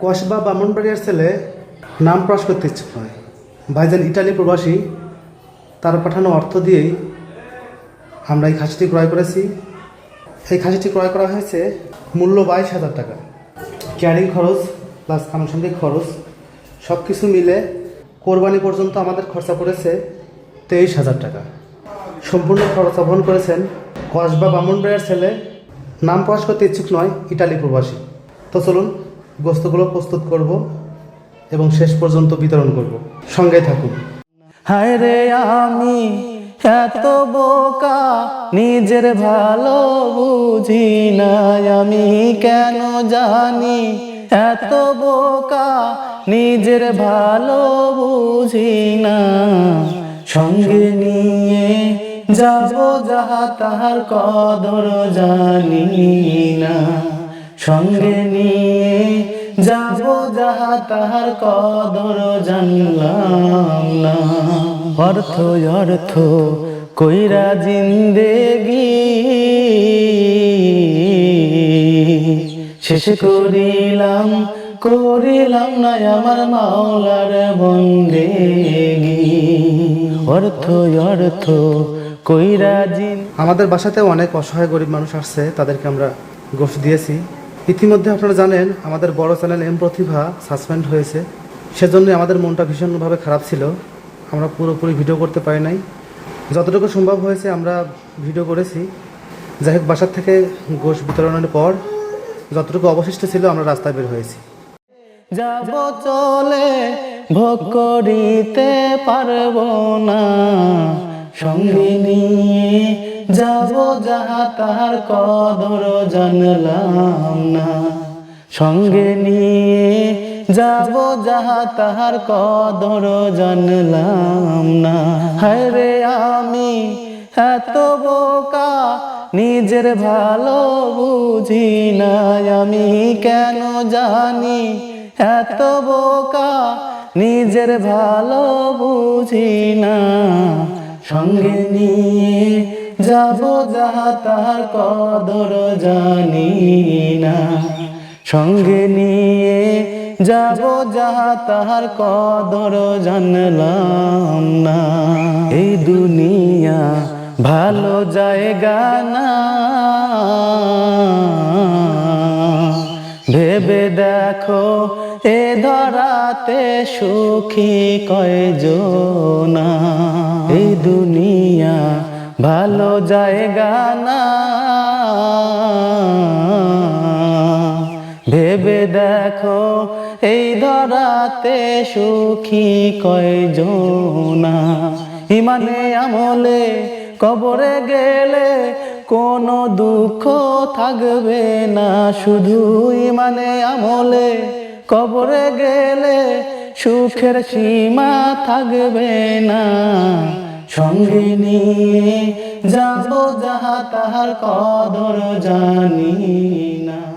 কসবা ব্রাহ্মণবাড়িয়ার ছেলে নাম প্রকাশ করতে ইচ্ছুক নয় ভাইজান ইটালি প্রবাসী, তার পাঠানো অর্থ দিয়েই আমরা এই খাসিটি ক্রয় করেছি। এই খাসিটি ক্রয় করা হয়েছে মূল্য বাইশ হাজার টাকা। ক্যারিং খরচ প্লাস আনুষঙ্গিক খরচ সব কিছু মিলে কোরবানি পর্যন্ত আমাদের খরচা পড়েছে তেইশ হাজার টাকা। সম্পূর্ণ খরচ বহন করেছেন কসবা ব্রাহ্মণবাড়িয়ার ছেলে। নাম প্রকাশ করতে ইচ্ছুক নয়, ইটালি প্রবাসী। তো চলুন গোস্তগুলো প্রস্তুত করব এবং শেষ পর্যন্ত বিতরণ করব। সঙ্গে থাকুন। হায় রে আমি এত বোকা, নিজের ভালো বুঝি না আমি কেন জানি এত বোকা, নিজের ভালো বুঝি না। সঙ্গে নিয়ে যাব যাহা তাহার কদর জানি না। সঙ্গে নিয়ে যাব যাহা তাহার কদর জানলাম। না অর্থ অর্থ কইরা জিন্দেগি। শেষ করিলাম করিলাম না আমার মাওলার বন্দেগি। অর্থ অর্থ কইরা জিন আমাদের বাসাতে অনেক অসহায় গরিব মানুষ আসছে, তাদেরকে আমরা গোষ্ঠ দিয়েছি। ইতিমধ্যে আপনারা জানেন, আমাদের বড় চ্যানেল এম প্রতিভা সাসপেন্ড হয়েছে। সেজন্য আমাদের মনটা ভীষণভাবে খারাপ ছিল। আমরা পুরোপুরি ভিডিও করতে পারি নাই। যতটুকু সম্ভব হয়েছে আমরা ভিডিও করেছি। যাই হোক, বাসার থেকে গোশ বিতরণের পর যতটুকু অবশিষ্ট ছিল আমরা রাস্তায় বের হয়েছি। যাব চলে, ভোগ করিতে পারব না। যাব যাহা তাহার কদর জানলাম না। সঙ্গে নিয়ে যাব যাহা তাহার কদর জানলাম না। হায় রে আমি এত বোকা, নিজের ভালো বুঝি না আমি কেন জানি এত বোকা, নিজের ভালো বুঝি না। সঙ্গে নিয়ে যাব যাহা তাহার কদর জানি না। সঙ্গে নিয়ে যাব যাহা তাহার কদর জানলাম না। এই দুনিয়া ভালো জায়গা না। ভেবে দেখো এ ধরাতে সুখী কয় না এই দুনিয়া ভালো জায়গা না। ভেবে দেখো, এই ধরাতে সুখী কয়জনা। ইমানে আমলে কবরে গেলে কোনো দুঃখ থাকবে না। শুধু ইমানে আমলে কবরে গেলে সুখের সীমা থাকবে না। সঙ্গে নিয়ে যাব যাহা তাহার কদর জানি না।